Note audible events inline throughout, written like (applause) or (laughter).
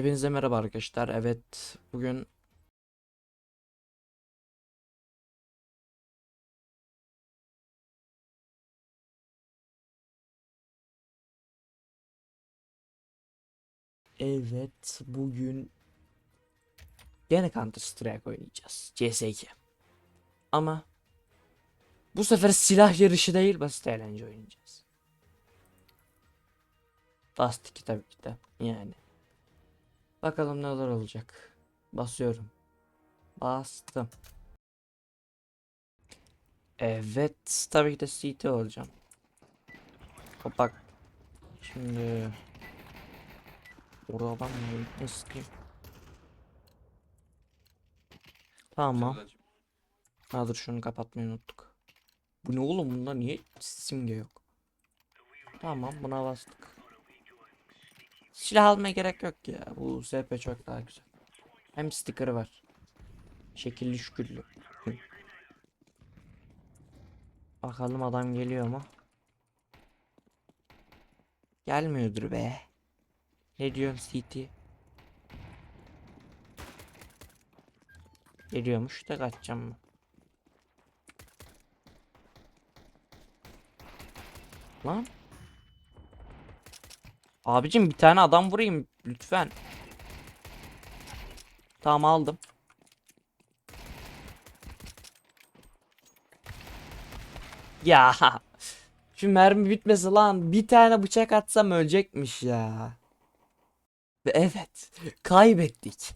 Hepinize merhaba arkadaşlar. Evet, bugün Evet, bugün gene Counter Strike oynayacağız. CS2. Ama bu sefer silah yarışı değil, basit eğlence oynayacağız. Fast 2 tabii ki de. Yani. Bakalım neler olacak. Basıyorum. Bastım. Evet. Tabii ki de CT olacağım. Bak. Şimdi. Oradan? Ne sıkayım? Tamam. Ha dur şunu kapatmayı unuttuk. Bu ne oğlum bunda niye simge yok? Tamam buna bastık. Silah almaya gerek yok ya. Bu SP çok daha güzel. Hem sticker'ı var. Şekilli şükürlü. Bakalım adam geliyor mu? Gelmiyordur be. Ne diyorsun CT? Geliyormuş da kaçacağım mı? Lan. Abicim bir tane adam vurayım lütfen. Tamam aldım. Ya. (laughs) Şu mermi bitmesi lan. Bir tane bıçak atsam ölecekmiş ya. Ve evet. Kaybettik.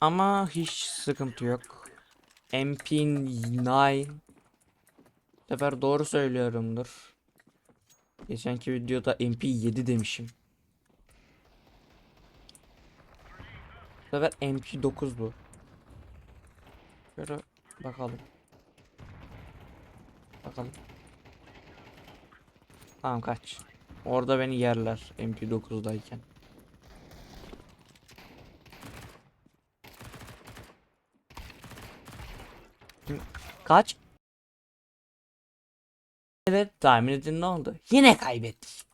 Ama hiç sıkıntı yok. MP9 Bu sefer doğru söylüyorumdur. Geçenki videoda MP7 demişim. Bu sefer MP9 bu. Şöyle bakalım. Bakalım. Tamam kaç. Orada beni yerler MP9'dayken. Hı, Kaç? Evet tahmin edin ne oldu? Yine kaybettik.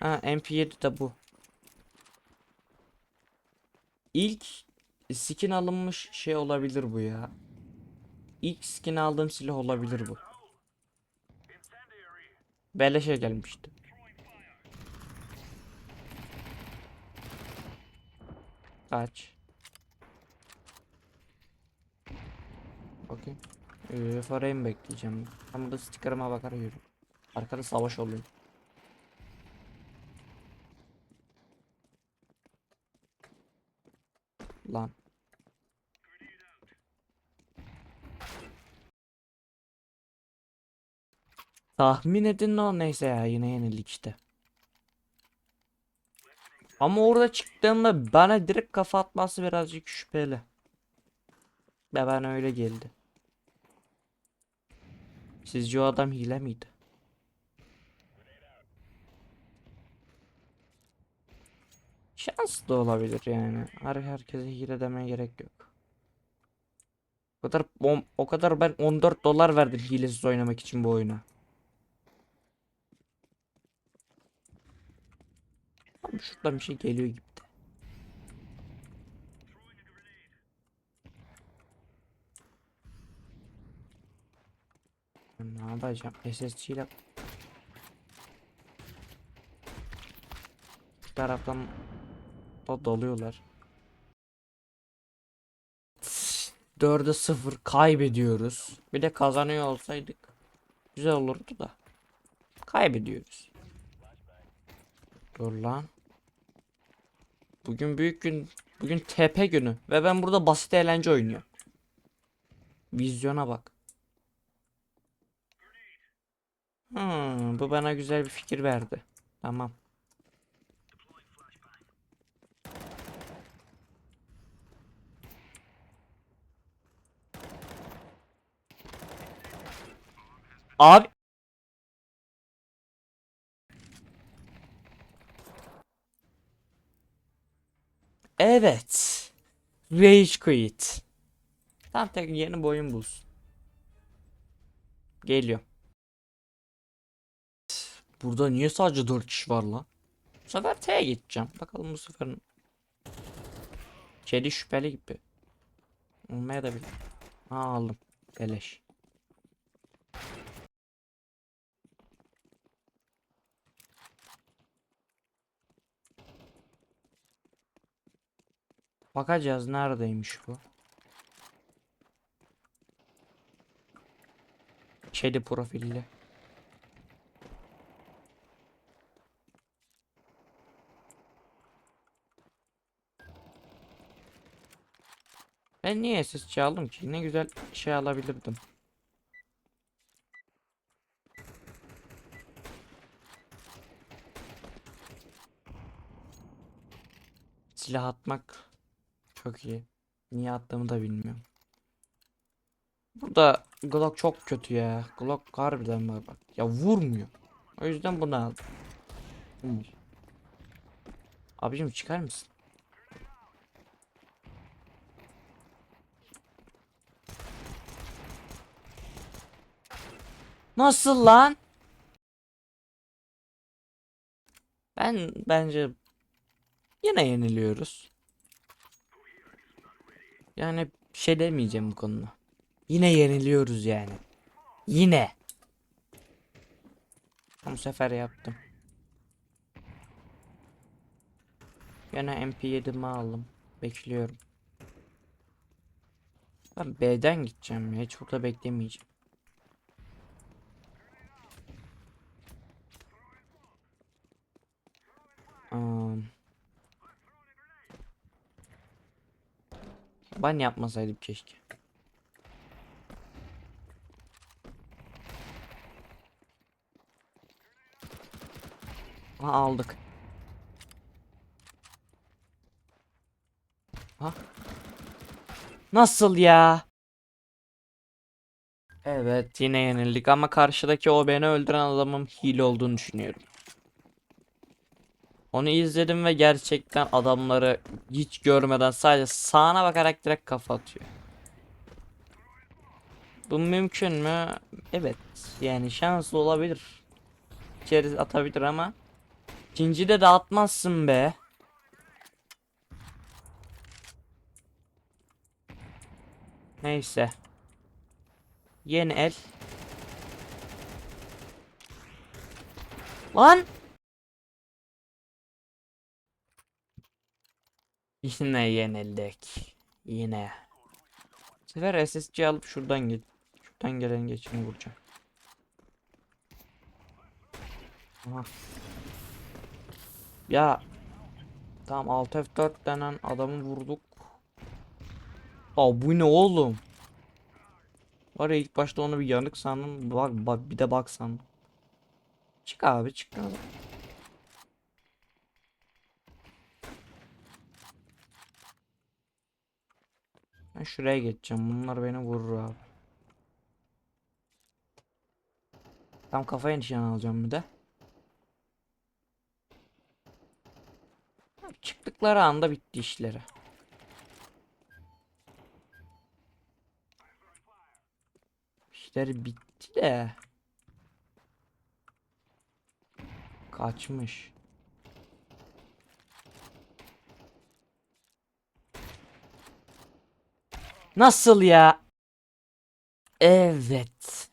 Ha MP7 de bu. İlk skin alınmış şey olabilir bu ya. İlk skin aldığım silah olabilir bu. Beleşe gelmişti. Kaç. Ee, farayı mı bekleyeceğim? Ben burada sticker'ıma bakar yürü. Arkada savaş oluyor. Lan. Tahmin edin o neyse ya yine yenildik işte. Ama orada çıktığımda bana direkt kafa atması birazcık şüpheli. Ve bana öyle geldi. Sizce o adam hile miydi? Şans da olabilir yani. Her herkese hile demeye gerek yok. O kadar o kadar ben 14 dolar verdim hilesiz oynamak için bu oyuna. Şuradan bir şey geliyor gibi de. Ben Ne yapacağım? SSC ile Bir taraftan da dalıyorlar. 4'e 0 kaybediyoruz. Bir de kazanıyor olsaydık güzel olurdu da. Kaybediyoruz. Dur lan. Bugün büyük gün. Bugün TP günü. Ve ben burada basit eğlence oynuyorum. Vizyona bak. Hmm, bu bana güzel bir fikir verdi. Tamam. Abi Evet. Rage Quit. Tam tek yeni boyun bulsun. Geliyor. Burada niye sadece 4 kişi var lan? sefer T'ye geçeceğim. Bakalım bu sefer Kedi şüpheli gibi. Olmaya da bilir. Aldım. Beleş. Bakacağız neredeymiş bu. Kedi profilli. Ben niye ses çaldım ki? Ne güzel şey alabilirdim. Silah atmak çok iyi. Niye attığımı da bilmiyorum. Burada Glock çok kötü ya. Glock harbiden var bak. Ya vurmuyor. O yüzden bunu aldım. Abicim çıkar mısın? Nasıl lan? Ben bence yine yeniliyoruz. Yani bir şey demeyeceğim bu konuda. Yine yeniliyoruz yani. Yine. Bu sefer yaptım. Yine MP7'mi aldım. Bekliyorum. Ben B'den gideceğim ya. Hiç burada beklemeyeceğim. Am. Ben yapmasaydım keşke. Ha aldık. Ha? Nasıl ya? Evet yine yenildik ama karşıdaki o beni öldüren adamın hile olduğunu düşünüyorum. Onu izledim ve gerçekten adamları hiç görmeden sadece sağına bakarak direkt kafa atıyor. Bu mümkün mü? Evet. Yani şanslı olabilir. İçeri atabilir ama ikinci de dağıtmazsın be. Neyse. Yeni el. Lan! Yine yenildik. Yine. Bu sefer SSC alıp şuradan geç. Şuradan gelen geçini vuracağım. Aha. Ya. Tamam alt F4 denen adamı vurduk. Aa bu ne oğlum? Var ya ilk başta onu bir yanık sandım. Bak, bak bir de bak sandım. Çık abi çık abi. Ben şuraya geçeceğim. Bunlar beni vurur abi. Tam kafaya nişan alacağım bir de. Çıktıkları anda bitti işleri. İşleri bitti de. Kaçmış. Nasıl ya? Evet.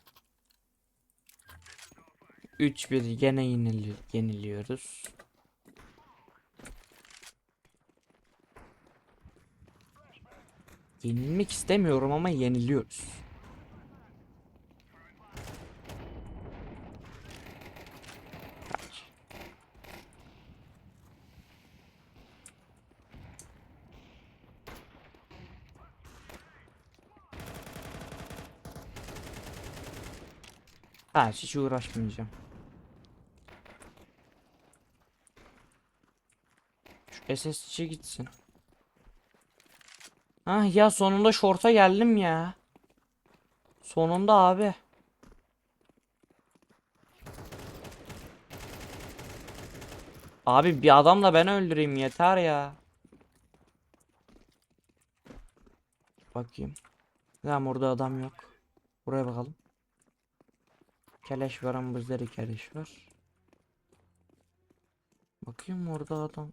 3-1 gene yenili yeniliyoruz. Yenilmek istemiyorum ama yeniliyoruz. Ha hiç uğraşmayacağım. Şu SSC gitsin. Ah ya sonunda şorta geldim ya. Sonunda abi. Abi bir adamla ben öldüreyim yeter ya. Bakayım. Tamam orada adam yok. Buraya bakalım. Keleş var de keleş var. Bakayım orada adam.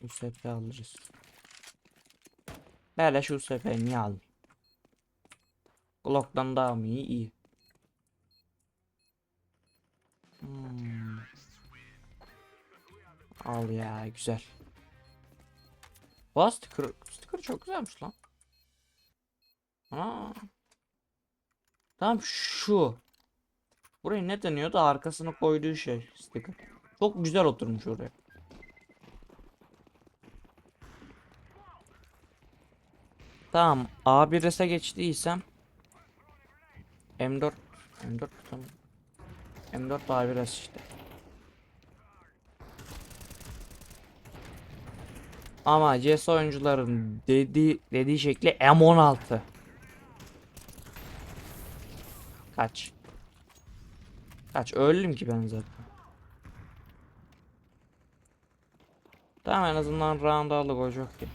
USP alırız. Böyle şu USP niye al? Glock'tan daha mı iyi? İyi. Hmm. Al ya güzel. Vay sticker, sticker çok güzelmiş lan. Aa. Tamam şu. Buraya ne deniyordu? Arkasına koyduğu şey sticker. Çok güzel oturmuş oraya. Tamam. A1S'e geçtiysem M4 M4 tamam. M4 A1S işte. Ama CS oyuncuların dediği dediği şekli M16. Kaç. Kaç öldüm ki ben zaten. Tamam en azından round aldık o çok iyi.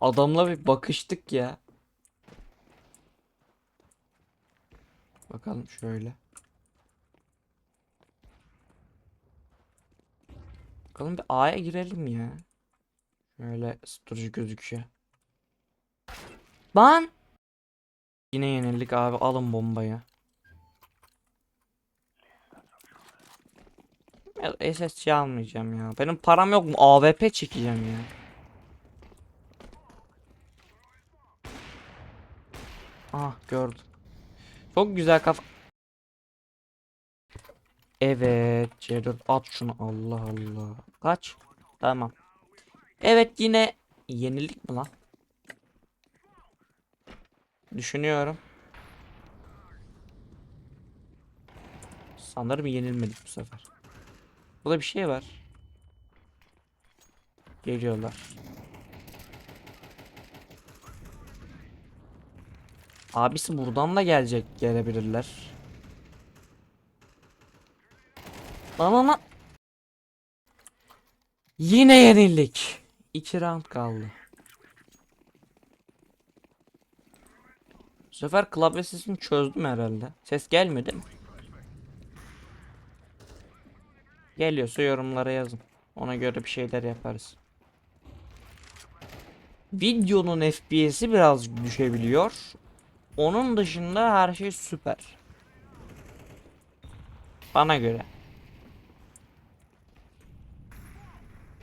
Adamla bir bakıştık ya. Bakalım şöyle. Bakalım bir A'ya girelim ya. Şöyle storage'ı gözüküyor. Lan! Yine yenildik abi alın bombayı. SSC almayacağım ya. Benim param yok mu? AWP çekeceğim ya. Ah gördüm. Çok güzel kafa. Evet C4 at şunu Allah Allah. Kaç? Tamam. Evet yine yenildik mi lan? Düşünüyorum. Sanırım yenilmedik bu sefer. Burada bir şey var. Geliyorlar. Abisi buradan da gelecek gelebilirler. Lan lan lan. Yine yenildik. 2 round kaldı. Bu sefer klavye sesini çözdüm herhalde. Ses gelmiyor değil mi? Geliyorsa yorumlara yazın. Ona göre bir şeyler yaparız. Videonun FPS'i biraz düşebiliyor. Onun dışında her şey süper. Bana göre.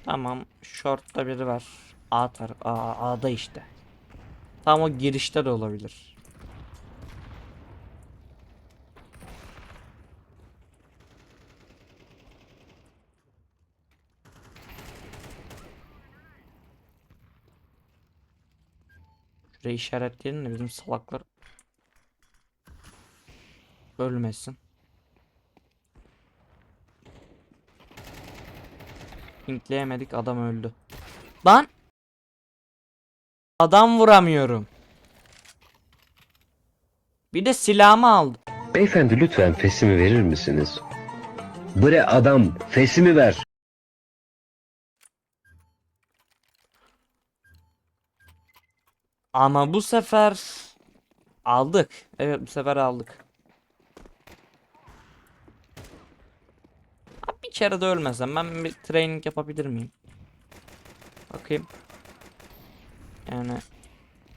Tamam. Short'ta biri var. A tar A A'da işte. Tam o girişte de olabilir. Şurayı işaretleyelim de bizim salaklar ölmesin. Pinkleyemedik adam öldü. Lan! Adam vuramıyorum. Bir de silahımı aldı. Beyefendi lütfen fesimi verir misiniz? Bre adam fesimi ver. Ama bu sefer aldık. Evet bu sefer aldık. Bir kere de ölmesem ben bir training yapabilir miyim? Bakayım. Yani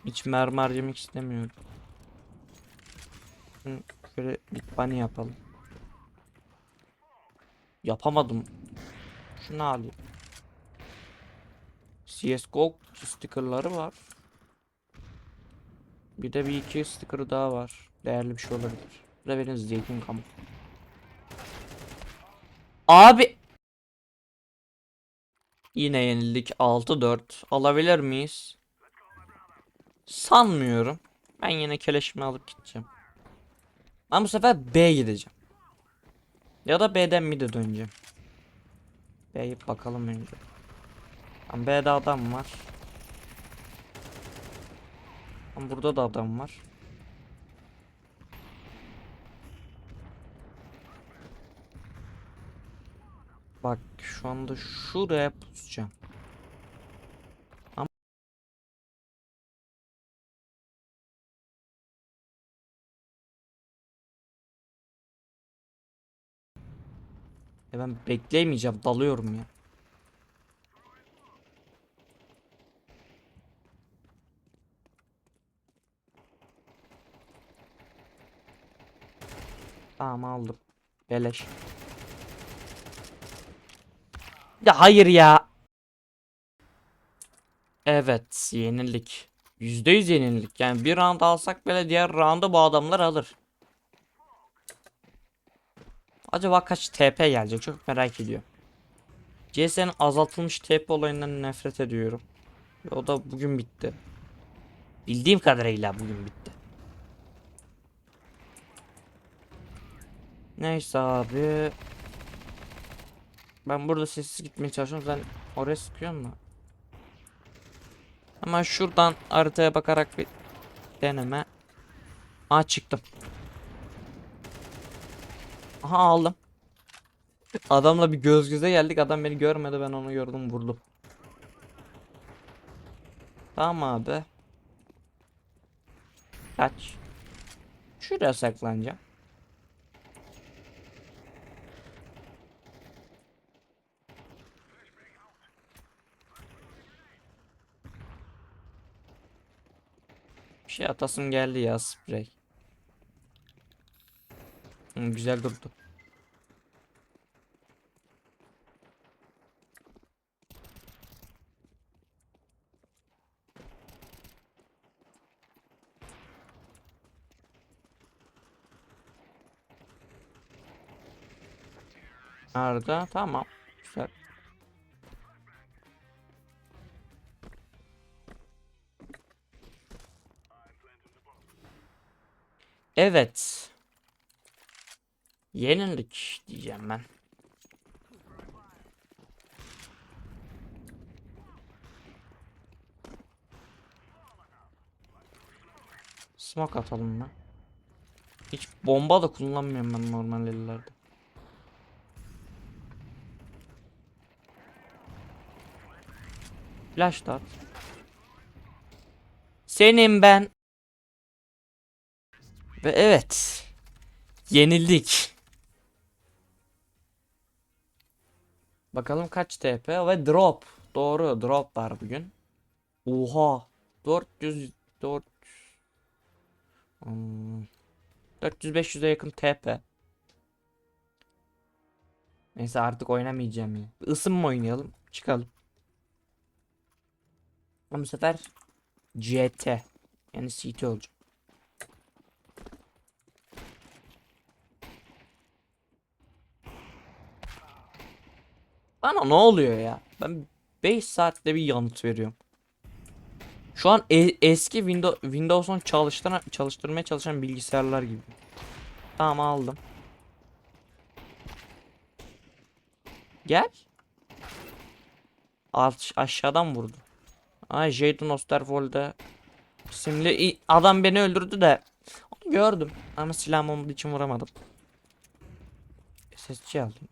hiç mermi harcamak istemiyorum. Şöyle bir bunny yapalım. Yapamadım. Şunu alayım. CSGO stickerları var. Bir de bir iki sticker daha var. Değerli bir şey olabilir. Bu da benim zeytin kamu. Abi. Yine yenildik 6-4. Alabilir miyiz? Sanmıyorum. Ben yine keleşimi alıp gideceğim. Ben bu sefer B gideceğim. Ya da B'den mid'e döneceğim. B'ye bakalım önce. B'de adam var. Burada da adam var. Bak şu anda şuraya pusacağım. Ama ben bekleyemeyeceğim. Dalıyorum ya. Tamam aldım. Beleş. Ya hayır ya. Evet, yenildik. %100 yenildik. Yani bir round alsak bile diğer roundu bu adamlar alır. Acaba kaç TP gelecek çok merak ediyorum. CS'nin azaltılmış TP olayından nefret ediyorum. O da bugün bitti. Bildiğim kadarıyla bugün bitti. Neyse abi. Ben burada sessiz gitmeye çalışıyorum. Sen oraya sıkıyorsun mu? Hemen şuradan haritaya bakarak bir deneme. Aa çıktım. Aha aldım. Adamla bir göz göze geldik. Adam beni görmedi. Ben onu gördüm vurdum. Tamam abi. Kaç. Şuraya saklanacağım. Şey atasım geldi ya sprey. Hı, güzel durdu. Nerede? Tamam. Evet. Yenildik diyeceğim ben. Smoke atalım mı? Hiç bomba da kullanmıyorum ben normal ellerde. Flash da at. Senin ben. Ve evet. Yenildik. Bakalım kaç TP ve drop. Doğru drop var bugün. Oha. 400 4 Hmm. 400-500'e yakın TP. Neyse artık oynamayacağım ya. Isınma oynayalım. Çıkalım. Ama bu sefer CT. Yani CT olacak. Bana ne oluyor ya? Ben 5 saatte bir yanıt veriyorum. Şu an e- eski Windows Windows'un çalıştıran çalıştırmaya çalışan bilgisayarlar gibi. Tamam aldım. Gel. Alt aşağıdan vurdu. Ay Jadon Osterwold'e isimli adam beni öldürdü de onu gördüm ama silahım olmadığı için vuramadım. SSC aldım.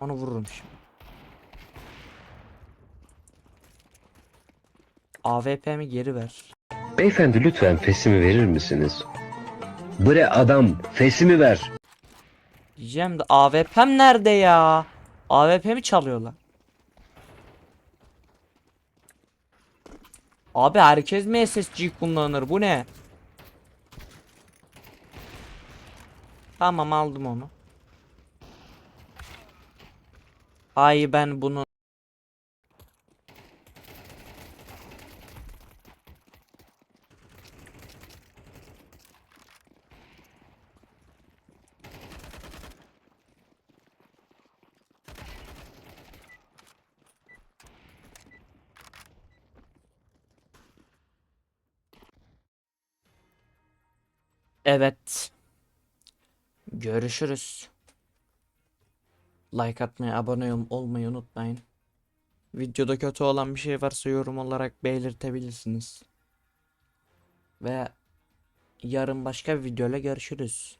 Onu vururum şimdi. AWP'mi geri ver. Beyefendi lütfen fesimi verir misiniz? Bre adam fesimi ver. Diyeceğim de AWP'm nerede ya? AWP'mi çalıyorlar. Abi herkes mi SSG kullanır? Bu ne? Tamam aldım onu. Ay ben bunu Evet. Görüşürüz. Like atmayı, abone ol- olmayı unutmayın. Videoda kötü olan bir şey varsa yorum olarak belirtebilirsiniz. Ve yarın başka bir videoyla görüşürüz.